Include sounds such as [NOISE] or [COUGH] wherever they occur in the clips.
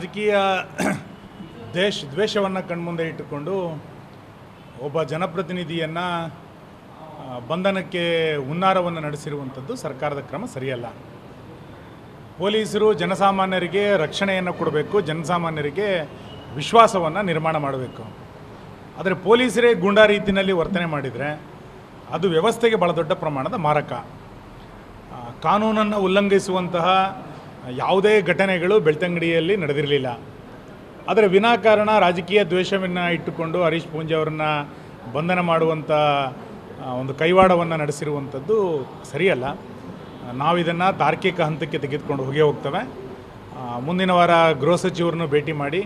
ರಾಜಕೀಯ [CLEARS THROAT] ದೇಶ ದ್ವೇಷವನ್ನು ಕಣ್ಮುಂದೆ ಇಟ್ಟುಕೊಂಡು ಒಬ್ಬ ಜನಪ್ರತಿನಿಧಿಯನ್ನು ಬಂಧನಕ್ಕೆ ಹುನ್ನಾರವನ್ನು ನಡೆಸಿರುವಂಥದ್ದು ಸರ್ಕಾರದ ಕ್ರಮ ಸರಿಯಲ್ಲ. ಪೊಲೀಸರು ಜನಸಾಮಾನ್ಯರಿಗೆ ರಕ್ಷಣೆಯನ್ನು ಕೊಡಬೇಕು, ಜನಸಾಮಾನ್ಯರಿಗೆ ವಿಶ್ವಾಸವನ್ನು ನಿರ್ಮಾಣ ಮಾಡಬೇಕು. ಆದರೆ ಪೊಲೀಸರೇ ಗೂಂಡಾ ರೀತಿಯಲ್ಲಿ ವರ್ತನೆ ಮಾಡಿದರೆ ಅದು ವ್ಯವಸ್ಥೆಗೆ ಭಾಳ ದೊಡ್ಡ ಪ್ರಮಾಣದ ಮಾರಕ. ಕಾನೂನನ್ನು ಉಲ್ಲಂಘಿಸುವಂತಹ ಯಾವುದೇ ಘಟನೆಗಳು ಬೆಳ್ತಂಗಡಿಯಲ್ಲಿ ನಡೆದಿರಲಿಲ್ಲ. ಆದರೆ ವಿನಾಕಾರಣ ರಾಜಕೀಯ ದ್ವೇಷವನ್ನು ಇಟ್ಟುಕೊಂಡು ಹರೀಶ್ ಪೂಂಜೆ ಅವರನ್ನು ಬಂಧನ ಮಾಡುವಂಥ ಒಂದು ಕೈವಾಡವನ್ನು ನಡೆಸಿರುವಂಥದ್ದು ಸರಿಯಲ್ಲ. ನಾವು ಇದನ್ನು ತಾರ್ಕಿಕ ಹಂತಕ್ಕೆ ತೆಗೆದುಕೊಂಡು ಹೋಗೇ ಹೋಗ್ತವೆ. ಮುಂದಿನ ವಾರ ಗೃಹ ಸಚಿವರನ್ನು ಭೇಟಿ ಮಾಡಿ,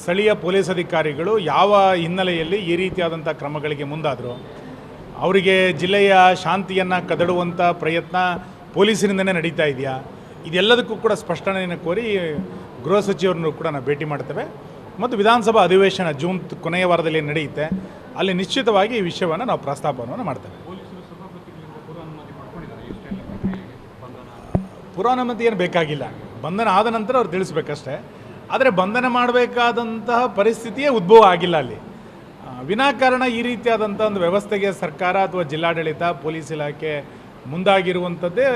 ಸ್ಥಳೀಯ ಪೊಲೀಸ್ ಅಧಿಕಾರಿಗಳು ಯಾವ ಹಿನ್ನೆಲೆಯಲ್ಲಿ ಈ ರೀತಿಯಾದಂಥ ಕ್ರಮಗಳಿಗೆ ಮುಂದಾದರು, ಅವರಿಗೆ ಜಿಲ್ಲೆಯ ಶಾಂತಿಯನ್ನು ಕದಡುವಂಥ ಪ್ರಯತ್ನ ಪೊಲೀಸರಿಂದನೇ ನಡೀತಾ ಇದೆಯಾ? ಇದೆಲ್ಲದಕ್ಕೂ ಕೂಡ ಸ್ಪಷ್ಟನೆಯನ್ನು ಕೋರಿ ಗೃಹ ಸಚಿವರನ್ನು ಕೂಡ ನಾವು ಭೇಟಿ ಮಾಡ್ತೇವೆ. ಮತ್ತು ವಿಧಾನಸಭಾ ಅಧಿವೇಶನ ಜೂನ್ ಕೊನೆಯ ವಾರದಲ್ಲಿ ನಡೆಯುತ್ತೆ. ಅಲ್ಲಿ ನಿಶ್ಚಿತವಾಗಿ ಈ ವಿಷಯವನ್ನು ನಾವು ಪ್ರಸ್ತಾಪವನ್ನು ಮಾಡ್ತೇವೆ. ಪುರಾನುಮತಿ ಏನು ಬೇಕಾಗಿಲ್ಲ. ಬಂಧನ ಆದ ನಂತರ ಅವ್ರು ತಿಳಿಸ್ಬೇಕಷ್ಟೇ. ಆದರೆ ಬಂಧನ ಮಾಡಬೇಕಾದಂತಹ ಪರಿಸ್ಥಿತಿಯೇ ಉದ್ಭವ ಆಗಿಲ್ಲ ಅಲ್ಲಿ. ವಿನಾಕಾರಣ ಈ ರೀತಿಯಾದಂಥ ಒಂದು ವ್ಯವಸ್ಥೆಗೆ ಸರ್ಕಾರ ಅಥವಾ ಜಿಲ್ಲಾಡಳಿತ ಪೊಲೀಸ್ ಇಲಾಖೆ ಮುಂದಾಗಿರುವಂಥದ್ದೇ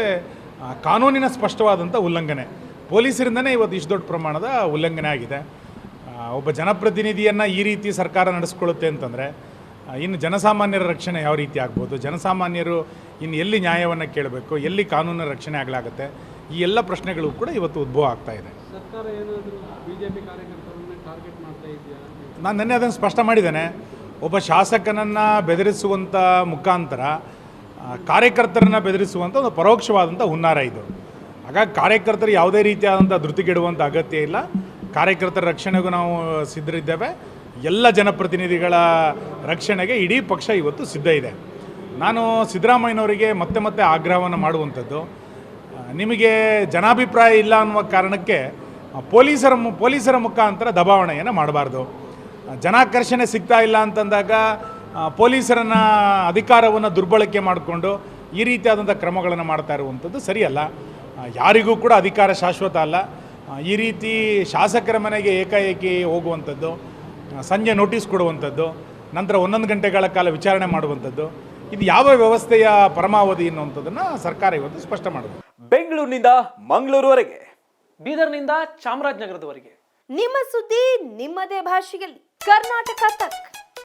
ಕಾನೂನಿನ ಸ್ಪಷ್ಟವಾದಂಥ ಉಲ್ಲಂಘನೆ. ಪೊಲೀಸರಿಂದನೇ ಇವತ್ತು ಇಷ್ಟು ದೊಡ್ಡ ಪ್ರಮಾಣದ ಉಲ್ಲಂಘನೆ ಆಗಿದೆ. ಒಬ್ಬ ಜನಪ್ರತಿನಿಧಿಯನ್ನು ಈ ರೀತಿ ಸರ್ಕಾರ ನಡೆಸ್ಕೊಳ್ಳುತ್ತೆ ಅಂತಂದರೆ ಇನ್ನು ಜನಸಾಮಾನ್ಯರ ರಕ್ಷಣೆ ಯಾವ ರೀತಿ ಆಗ್ಬೋದು? ಜನಸಾಮಾನ್ಯರು ಇನ್ನು ಎಲ್ಲಿ ನ್ಯಾಯವನ್ನು ಕೇಳಬೇಕು? ಎಲ್ಲಿ ಕಾನೂನಿನ ರಕ್ಷಣೆ ಆಗಲಾಗುತ್ತೆ? ಈ ಎಲ್ಲ ಪ್ರಶ್ನೆಗಳು ಕೂಡ ಇವತ್ತು ಉದ್ಭವ ಆಗ್ತಾ ಇದೆ. ನಾನು ನಿನ್ನೆ ಅದನ್ನು ಸ್ಪಷ್ಟ ಮಾಡಿದ್ದೇನೆ. ಒಬ್ಬ ಶಾಸಕನನ್ನು ಬೆದರಿಸುವಂಥ ಮುಖಾಂತರ ಕಾರ್ಯಕರ್ತರನ್ನು ಬೆದರಿಸುವಂಥ ಒಂದು ಪರೋಕ್ಷವಾದಂಥ ಹುನ್ನಾರ ಇದು. ಹಾಗಾಗಿ ಕಾರ್ಯಕರ್ತರು ಯಾವುದೇ ರೀತಿಯಾದಂಥ ಧೃತಿಗೆಡುವಂಥ ಅಗತ್ಯ ಇಲ್ಲ. ಕಾರ್ಯಕರ್ತರ ರಕ್ಷಣೆಗೂ ನಾವು ಸಿದ್ಧರಿದ್ದೇವೆ. ಎಲ್ಲ ಜನಪ್ರತಿನಿಧಿಗಳ ರಕ್ಷಣೆಗೆ ಇಡೀ ಪಕ್ಷ ಇವತ್ತು ಸಿದ್ಧ ಇದೆ. ನಾನು ಸಿದ್ದರಾಮಯ್ಯನವರಿಗೆ ಮತ್ತೆ ಮತ್ತೆ ಆಗ್ರಹವನ್ನು ಮಾಡುವಂಥದ್ದು. ನಿಮಗೆ ಜನಾಭಿಪ್ರಾಯ ಇಲ್ಲ ಅನ್ನುವ ಕಾರಣಕ್ಕೆ ಪೊಲೀಸರ ಪೊಲೀಸರ ಮುಖಾಂತರ ದಬಾವಣೆಯನ್ನು ಮಾಡಬಾರ್ದು. ಜನಾಕರ್ಷಣೆ ಸಿಗ್ತಾ ಇಲ್ಲ ಅಂತಂದಾಗ ಪೊಲೀಸರನ್ನ ಅಧಿಕಾರವನ್ನು ದುರ್ಬಳಕೆ ಮಾಡಿಕೊಂಡು ಈ ರೀತಿಯಾದಂಥ ಕ್ರಮಗಳನ್ನು ಮಾಡ್ತಾ ಇರುವಂಥದ್ದು ಸರಿಯಲ್ಲ. ಯಾರಿಗೂ ಕೂಡ ಅಧಿಕಾರ ಶಾಶ್ವತ ಅಲ್ಲ. ಈ ರೀತಿ ಶಾಸಕರ ಮನೆಗೆ ಏಕಾಏಕಿ ಹೋಗುವಂಥದ್ದು ಸಂಜೆ ನೋಟಿಸ್ ಕೊಡುವಂಥದ್ದು ನಂತರ ಒಂದೊಂದು ಗಂಟೆಗಳ ಕಾಲ ವಿಚಾರಣೆ ಮಾಡುವಂಥದ್ದು ಇದು ಯಾವ ವ್ಯವಸ್ಥೆಯ ಪರಮಾವಧಿ ಅನ್ನುವಂಥದ್ದನ್ನು ಸರ್ಕಾರ ಇವತ್ತು ಸ್ಪಷ್ಟ ಮಾಡಿದೆ. ಬೆಂಗಳೂರಿನಿಂದ ಮಂಗಳೂರುವರೆಗೆ. ಬೀದರ್ನಿಂದ ಚಾಮರಾಜನಗರದವರೆಗೆ. ನಿಮ್ಮ ಸುದ್ದಿ ನಿಮ್ಮದೇ ಭಾಷೆಯಲ್ಲಿ. ಕರ್ನಾಟಕ ತಕ್.